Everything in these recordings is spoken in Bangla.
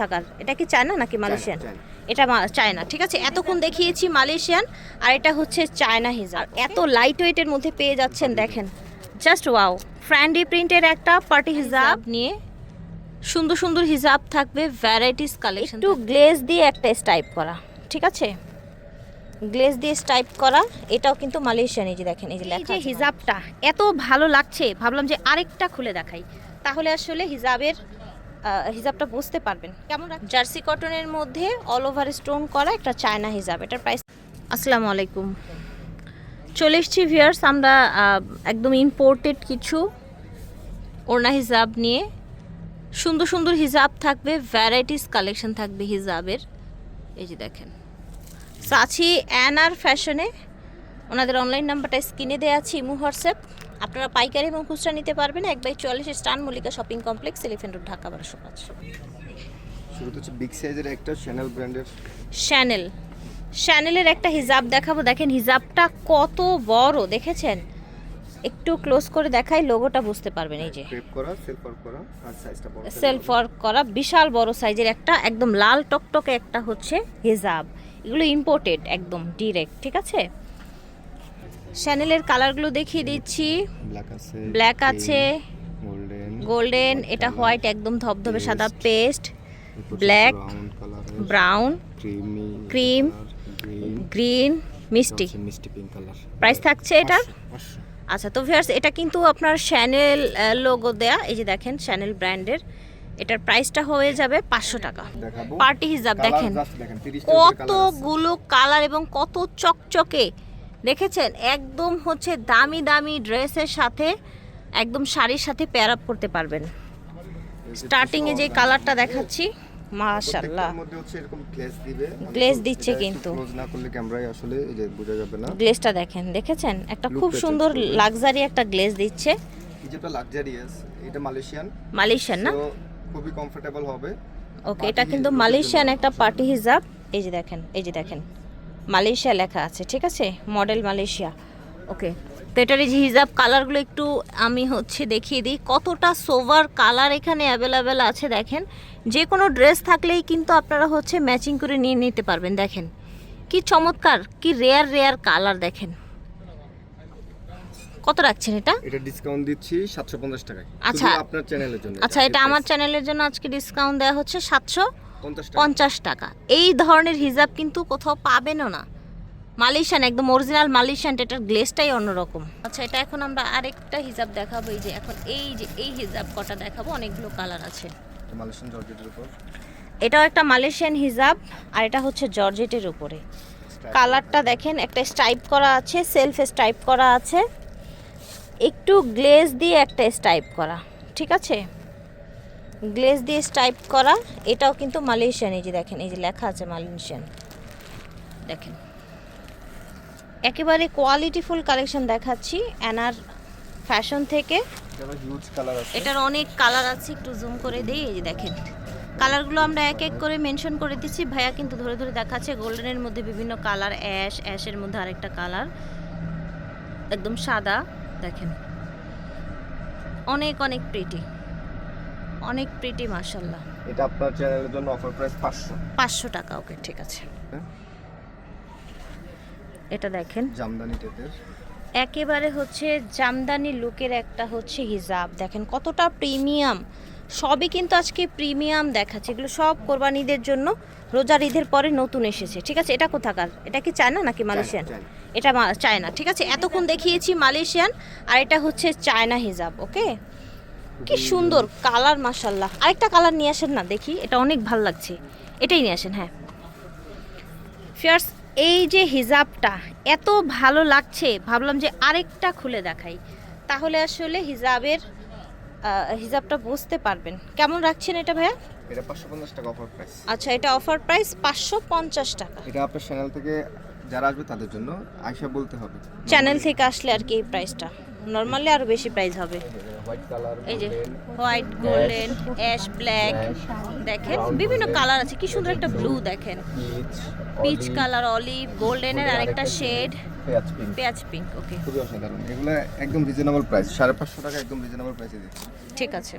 থাকার। এটা কি চায়না নাকি মালয়েশিয়ান? এটা চায়না ঠিক আছে? এতক্ষণ দেখিয়েছি মালয়েশিয়ান আর এটা হচ্ছে চায়না হিজাব। এত লাইট ওয়েটের মধ্যে পেয়ে যাচ্ছেন দেখেন। জাস্ট ওয়াও ফ্র্যান্ডি প্রিন্টের একটা পার্টি হিজাব নিয়ে সুন্দর সুন্দর হিজাব থাকবে ভ্যারাইটিস কালেকশন একটু গ্লেজ দিয়ে একটা স্টাইপ করা ঠিক আছে? গ্লেজ দিয়ে স্টাইপ করা এটাও কিন্তু মালয়েশিয়ান এই যে দেখেন এই যে লেখা হিজাবটা এত ভালো লাগছে ভাবলাম যে আরেকটা খুলে দেখাই। তাহলে আসলে হিজাবের হিজাবটা বুঝতে পারবেন। কেমন জার্সি কটনের মধ্যে অল ওভার স্টোন করা একটা চায়না হিজাব এটার প্রাইস আসসালামু আলাইকুম। চলে এসছি ভিয়ার্স আমরা একদম ইম্পোর্টেড কিছু ওড়না হিজাব নিয়ে। সুন্দর সুন্দর হিজাব থাকবে ভ্যারাইটিস কালেকশন থাকবে হিজাবের এই যে দেখেন। সাছি অ্যান আর ফ্যাশনে ওনাদের অনলাইন নাম্বারটা স্ক্রিনে দেওয়া আছে, ইমু, হোয়াটসঅ্যাপ। আপনারা পাইকারি এবং খুচরা নিতে পারবেন। এক বাই চুয়াল্লিশ স্টান Mallika shopping complex elephant road Dhaka বারোশো পাঁচ। শুরুতে হচ্ছে বিগ সাইজের একটা চ্যানেল ব্র্যান্ডের শ্যানেল শ্যানেলের একটা হিজাব দেখাবো। দেখেন হিজাবটা কত বড় দেখেছেন? একটু ক্লোজ করে দেখাই লোগোটা বুঝতে পারবেন এই যে। ক্রেপ করা সেলফ ওয়ার্ক করা আর সাইজটা বড় size সেলফ ওয়ার্ক করা বিশাল বড় সাইজের একটা একদম লাল টকটকে একটা হচ্ছে হিজাব। এগুলো ইম্পোর্টেড একদম ডিরেক্ট ঠিক আছে? শ্যানেলের কালারগুলো দেখিয়ে দিচ্ছি। ব্ল্যাক আছে গোল্ডেন এটা হোয়াইট একদম ধবধবে সাদা paste black brown creamy green মিষ্টি প্রাইস থাকছে এটা? আচ্ছা তো ভিউয়ার্স এটা কিন্তু আপনার শ্যানেল লোগো দেয়া এই যে দেখেন শ্যানেল ব্র্যান্ডের এটার প্রাইসটা হয়ে যাবে পাঁচশো টাকা। পার্টি হিসাব দেখেন। just দেখেন 30 টা উপরে colour আছে। কতগুলো কালার এবং কত চকচকে দেখেছেন? একদম হচ্ছে দামি দামি ড্রেসের সাথে একদম শাড়ির সাথে পেয়ার আপ করতে পারবেন। এই যে স্টার্টিং এ যে কালারটা দেখাচ্ছি মাশাআল্লাহ। মধ্যে হচ্ছে এরকম গ্লেজ দিবে। দিচ্ছে কিন্তু। ক্লোজ না করলে ক্যামেরায় আসলে এই যে বোঝা যাবে না। গ্লেজটা দেখেন দেখেছেন? একটা খুব সুন্দর লাক্সারি একটা গ্লেজ দিচ্ছে। যেটা লাক্সারিয়াস এটা মালয়েশিয়ান মালয়েশিয়ান না? খুবই কমফোর্টেবল হবে। ওকে এটা কিন্তু মালয়েশিয়ান একটা পার্টি হিজাব এই যে দেখেন এই যে দেখেন। মালয়েশিয়া লেখা আছে ঠিক আছে? Model Malaysia. ওকে তো এটার এই যে হিজাব কালারগুলো একটু আমি হচ্ছে দেখিয়ে দিই। কতটা সোভার কালার এখানে অ্যাভেলেবেল আছে দেখেন। যে কোনো ড্রেস থাকলেই কিন্তু আপনারা হচ্ছে ম্যাচিং করে নিয়ে নিতে পারবেন দেখেন। কি চমৎকার কি রেয়ার রেয়ার কালার দেখেন। কত রাখছেন এটা? এটা ডিসকাউন্ট দিচ্ছি 750 টাকায়। আচ্ছা। আপনার চ্যানেলের জন্য আচ্ছা এটা আমার চ্যানেলের জন্য আজকে ডিসকাউন্ট দেওয়া হচ্ছে সাতশো। 50 টাকা পঞ্চাশ টাকা। এই ধরনের হিজাব কিন্তু কোথাও পাবেনও না। মালয়েশিয়ান একদম অরিজিনাল মালয়েশিয়ান এটার গ্লেসটাই অন্যরকম। আচ্ছা এটা এখন আমরা আরেকটা হিজাব দেখাবো। এই যে এখন এই যে এই হিজাব কটা দেখাবো অনেকগুলো কালার আছে। মালয়েশিয়ান জর্জেটের উপর। এটাও একটা মালয়েশিয়ান হিজাব আর এটা হচ্ছে জর্জেটের উপরে। কালারটা দেখেন একটা স্টাইপ করা আছে সেলফ স্টাইপ করা আছে। একটু গ্লেজ দিয়ে একটা স্টাইপ করা ঠিক আছে? গ্লেজ দিয়ে স্টাইপ করা এটাও কিন্তু মালয়েশিয়ান এই যে দেখেন এই যে লেখা আছে মালয়েশিয়ান দেখেন। একেবারে কোয়ালিটিফুল কালেকশন দেখাচ্ছি অ্যানার ফ্যাশন থেকে। এটার অনেক কালার আছে একটু জুম করে দিই এই যে দেখেন। কালারগুলো আমরা এক এক করে মেনশন করে দিচ্ছি ভাইয়া কিন্তু ধরে ধরে দেখাচ্ছে গোল্ডেনের মধ্যে বিভিন্ন কালার অ্যাশ অ্যাশের মধ্যে আরেকটা কালার একদম সাদা দেখেন। অনেক অনেক প্রিটি অনেক প্রিটি মার্শাল্লাহ এটা আপনার চ্যানেলের জন্য অফার প্রাইস 500 পাঁচশো টাকা ওকে ঠিক আছে। এটা দেখেন। জামদানি টাইপের। একেবারে হচ্ছে জামদানি লুকের একটা হচ্ছে হিজাব। দেখেন কতটা প্রিমিয়াম সবই কিন্তু আজকে প্রিমিয়াম দেখাচ্ছে। এগুলো সব কোরবানিদের জন্য রোজার ঈদের পরে নতুন এসেছে। ঠিক আছে এটা কোথাকার? এটা কি চায়না নাকি মালয়েশিয়ান? এটা চায়না। ঠিক আছে এতক্ষণ দেখিয়েছি মালয়েশিয়ান আর এটা হচ্ছে চায়না হিজাব ওকে কি সুন্দর কালার মাসাল্লাহ আরেকটা কালার নিয়ে আসেন না দেখি। এটা অনেক ভালো লাগছে। এটাই নিয়ে আসেন হ্যাঁ। ফিয়ার্স এই যে হিজাবটা এত ভালো লাগছে। ভাবলাম যে আরেকটা খুলে দেখাই। তাহলে আসলে হিজাবের হিজাবটা বুঝতে পারবেন। কেমন রাখছেন এটা ভাইয়া? এটা 550 টাকা অফার প্রাইস আচ্ছা এটা অফার প্রাইস পাঁচশো পঞ্চাশ টাকা। এটা আপনার চ্যানেল থেকে যারা আসবে তাদের জন্য আয়শা বলতে হবে। চ্যানেল থেকে আসলে আর কি এই প্রাইসটা নর্মালি আরও বেশি প্রাইস হবে। এই যে হোয়াইট গোল্ডেন অ্যাশ ব্ল্যাক দেখেন বিভিন্ন কালার আছে। কি সুন্দর একটা ব্লু দেখেন। পিচ পিচ কালার অলিভ গোল্ডেনের আরেকটা শেড পেঁয়াজ পিঙ্ক ওকে খুবই অসাধারণ। এগুলো একদম রিজনেবল প্রাইস সাড়ে পাঁচশো টাকা একদম রিজনেবল প্রাইসে দিচ্ছি। ঠিক আছে।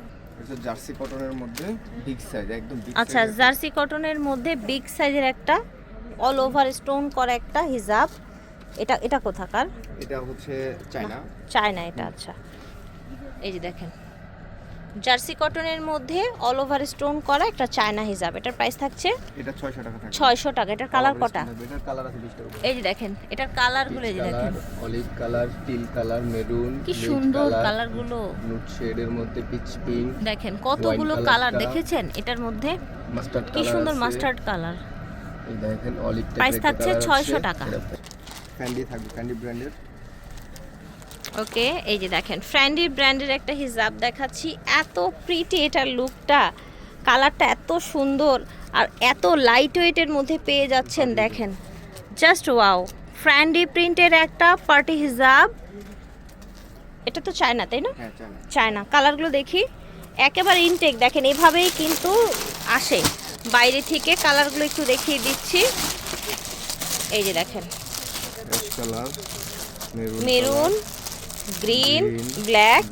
জার্সি কটনের মধ্যে বিগ সাইজ একদম আচ্ছা জার্সি কটনের মধ্যে বিগ সাইজের একটা অল ওভার স্টোন করা একটা হিজাব। এটা এটা কোথাকার? এটা হচ্ছে চায়না। চায়না এটা আচ্ছা। এই যে দেখেন। জার্সি কটনের মধ্যে অল ওভার স্টোন করা একটা চায়না হিজাব। এটার প্রাইস থাকছে এটা 600 টাকা থাকে ছয়শো টাকা। এটার কালার কটা? এটার কালার আছে 20 টাকা এই যে দেখেন এটার কালারগুলো এই যে দেখেন। Olive colour teal colour maroon কি সুন্দর কালারগুলো নুট শেডের মধ্যে পিচ পিঙ্ক দেখেন কতগুলো কালার দেখেছেন? এটার মধ্যে মাস্টার্ড কি সুন্দর মাস্টার্ড কালার এই দেখেন অলিভ Price থাকছে 600 টাকা। ক্যান্ডি থাকবে ক্যান্ডি ব্র্যান্ডের ওকে এই যে দেখেন ফ্র্যান্ডি ব্র্যান্ডের একটা হিজাব দেখাচ্ছি। এত প্রিটি এটার লুকটা কালারটা এত সুন্দর আর এত লাইট ওয়েটের মধ্যে পেয়ে যাচ্ছেন দেখেন। জাস্ট ওয়াও ফ্র্যান্ডি প্রিন্টের একটা পার্টি হিজাব। এটা তো চায়না তাই না? হ্যাঁ চায়না চায়না কালারগুলো দেখি। একেবারে ইনটেক দেখেন এভাবেই কিন্তু আসে। বাইরে থেকে কালারগুলো একটু দেখিয়ে দিচ্ছি। এই যে দেখেন কালার। Maroon green black.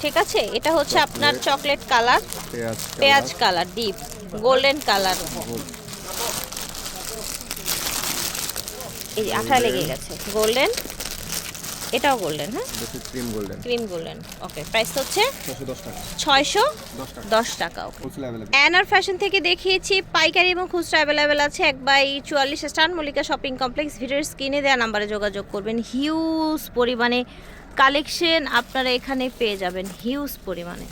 ঠিক আছে? এটা হচ্ছে আপনার চকলেট কালার। পেঁয়াজ পেঁয়াজ কালার ডিপ। Golden colour. এই আঠা লেগে গেছে। গোল্ডেন। এটাও গোল্ডেন হ্যাঁ দেখি cream golden cream golden okay price হচ্ছে 610 টাকা ছয়শো 10 টাকা দশ টাকা okay wholesale available Anar fashion থেকে দেখিয়েছি পাইকারি এবং খুচরা অ্যাভেলেবেল আছে এক বাই চুয়াল্লিশ স্টান মল্লিকা শপিং কমপ্লেক্স ভিডিওর স্ক্রিনে দেওয়া নাম্বারে যোগাযোগ করবেন হিউজ পরিমাণে কালেকশন আপনারা এখানে পেয়ে যাবেন হিউজ পরিমাণে